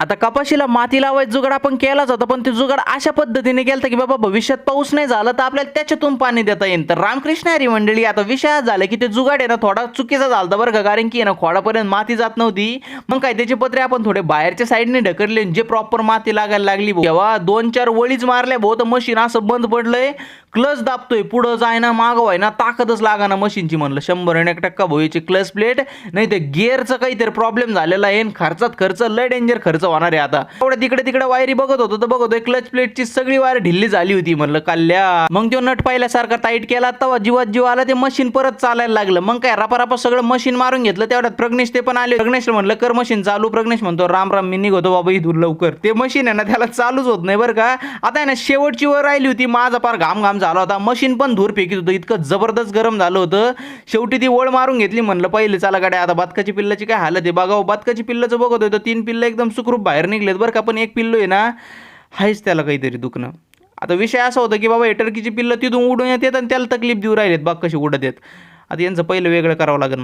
आता कपाशीला माती लावायचा जुगाड आपण केलाच होता पण ते जुगाड अशा पद्धतीने केलं की बाबा भविष्यात पाऊस नाही झाला तर आपल्याला त्याच्यातून पाणी देता येईल. तर रामकृष्ण हरी मंडळी आता विषय झाला की ते जुगाड आहे ना थोडा चुकीचा झाला बरं का कारण की ना खोडापर्यंत माती जात नव्हती. मग काय त्याचे पत्रे आपण थोडे बाहेरच्या साईडने ढकलले जे प्रॉपर माती लागायला लागली तेव्हा दोन चार वळीच मारल्या भाऊ तर मशीन असं बंद पडलंय. क्लच दाबतोय पुढं जाय ना मागं व्हाय ना ताकदच लागाना मशीनची म्हणलं. शंभर आणि एक टक्का भोईची क्लच प्लेट नाही ते गिअरचं काहीतरी प्रॉब्लेम झालेला आहे खर्चात खर्च लय डेंजर खर्च होणार आहे आता. एवढं तिकडे तिकडे वायरी बघत होतो तर बघतोय क्लच प्लेटची सगळी वायर ढिल्ली झाली होती म्हणलं. काल्या. मग तो नट पाहिल्यासारखा टाईट केला तेव्हा जीवात जीव आला ते मशीन परत चालायला लागलं. मग काय रापारापा सगळं मशीन मारून घेतलं तेवढ्यात प्रग्नेश ते पण आले. प्रग्नेश म्हणलं कर मशीन चालू. प्रग्नेश म्हणतो राम राम मी निघतो बाबा इथून लवकर. ते मशीन आहे ना त्याला चालूच होत नाही बरं का. आता आहे ना शेवटची वर राहिली होती माझा पार घाम घाम झाला होता. मशीन पण धूर फेकीत होतं. इतकं जबरदस्त गरम झालं होतं. शेवटी ती ओळ मारून घेतली म्हणलं पहिले चला गाड्या आता बातकाची पिल्लाची काय हालत आहे? बघा हो, बातकाची पिल्लाचं बघत होतं. तीन पिल्लं एकदम सुखरूप बाहेर निघलेत बरं का पण एक पिल्लो आहे ना आहेच त्याला काहीतरी दुखणं. आता विषय असा होता की बाबा हे टर्कीची पिल्लं तिथून उडून येतात आणि त्याला तकलीफ देऊ राहिलेत. बाग कशी उडत आहेत? आता यांचं पहिलं वेगळं करावं लागेल.